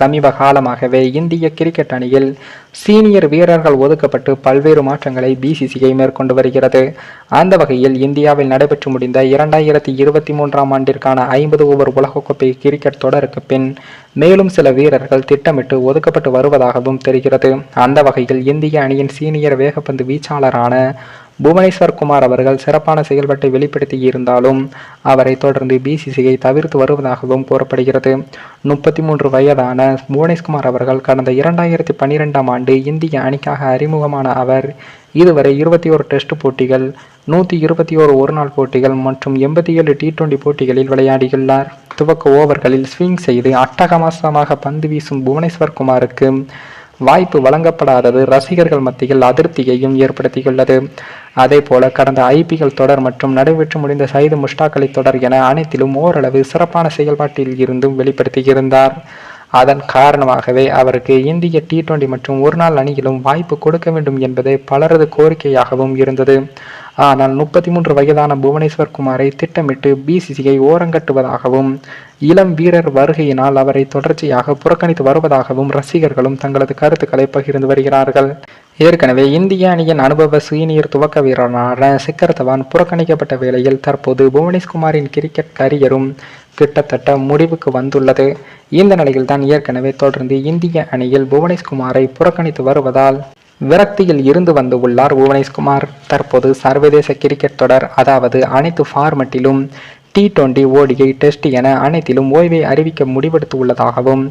சமீப காலமாகவே இந்திய கிரிக்கெட் அணியில் சீனியர் வீரர்கள் ஒதுக்கப்பட்டு பல்வேறு மாற்றங்களை பிசிசிஐ மேற்கொண்டு வருகிறது. அந்த வகையில் இந்தியாவில் நடைபெற்று முடிந்த இரண்டாயிரத்தி இருபத்தி மூன்றாம் ஆண்டிற்கான ஐம்பது ஓவர் உலகக்கோப்பை கிரிக்கெட் தொடருக்கு பின் மேலும் சில வீரர்கள் திட்டமிட்டு ஒதுக்கப்பட்டு வருவதாகவும் தெரிகிறது. அந்த வகையில் இந்திய அணியின் சீனியர் வேகப்பந்து வீச்சாளரான புவனேஸ்வர் குமார் அவர்கள் சிறப்பான செயல்பாட்டை வெளிப்படுத்தி இருந்தாலும் அவரை தொடர்ந்து பிசிசிஐ தவிர்த்து வருவதாகவும் கூறப்படுகிறது. முப்பத்தி மூன்று வயதான புவனேஷ்குமார் அவர்கள் கடந்த இரண்டாயிரத்தி பன்னிரெண்டாம் ஆண்டு இந்திய அணிக்காக அறிமுகமான அவர் இதுவரை இருபத்தி ஒரு டெஸ்ட் போட்டிகள் நூற்றி இருபத்தி ஓரு ஒருநாள் போட்டிகள் மற்றும் எண்பத்தி ஏழு டி டுவெண்டி போட்டிகளில் விளையாடியுள்ளார். துவக்க ஓவர்களில் ஸ்விங் செய்து அட்டகமாசமாக பந்து வீசும் புவனேஸ்வர் குமாருக்கு வாய்ப்பு வழங்கப்படாதது ரசிகர்கள் மத்தியில் அதிருப்தியையும் ஏற்படுத்தியுள்ளது. அதே போல கடந்த ஐபிஎல் தொடர் மற்றும் நடைபெற்று முடிந்த சயிது முஷ்டாக் அலி தொடர் என அனைத்திலும் ஓரளவு சிறப்பான செயல்பாட்டில் இருந்தும் வெளிப்படுத்தியிருந்தார். அதன் காரணமாகவே அவருக்கு இந்திய டி டுவெண்டி மற்றும் ஒருநாள் அணியிலும் வாய்ப்பு கொடுக்க வேண்டும் என்பதே பலரது கோரிக்கையாகவும் இருந்தது. ஆனால் முப்பத்தி மூன்று வயதான புவனேஸ்வர் குமாரை திட்டமிட்டு பிசிசிஐ ஓரங்கட்டுவதாகவும் இளம் வீரர் வருகையினால் அவரை தொடர்ச்சியாக புறக்கணித்து வருவதாகவும் ரசிகர்களும் தங்களது கருத்துக்களை பகிர்ந்து வருகிறார்கள். ஏற்கனவே இந்திய அணியின் அனுபவ சீனியர் துவக்க வீரரான சிக்கர் தவான் புறக்கணிக்கப்பட்ட வேளையில் தற்போது புவனேஷ்குமாரின் கிரிக்கெட் கரியரும் கிட்டத்தட்ட முடிவுக்கு வந்துள்ளது. இந்த நிலையில் தான் ஏற்கனவே தொடர்ந்து இந்திய அணியில் புவனேஷ்குமாரை புறக்கணித்து வருவதால் விரக்தியில் இருந்து வந்து உள்ளார் புவனேஷ்குமார். தற்போது சர்வதேச கிரிக்கெட் தொடர் அதாவது அனைத்து ஃபார்மட்டிலும் டி டுவெண்டி ஓடிஐ டெஸ்ட் என அனைத்திலும் ஓய்வை அறிவிக்க முடிவெடுத்து உள்ளதாகவும்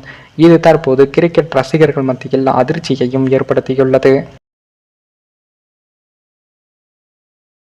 இது தற்போது கிரிக்கெட் ரசிகர்கள் மத்தியில் அதிர்ச்சியையும் ஏற்படுத்தியுள்ளது.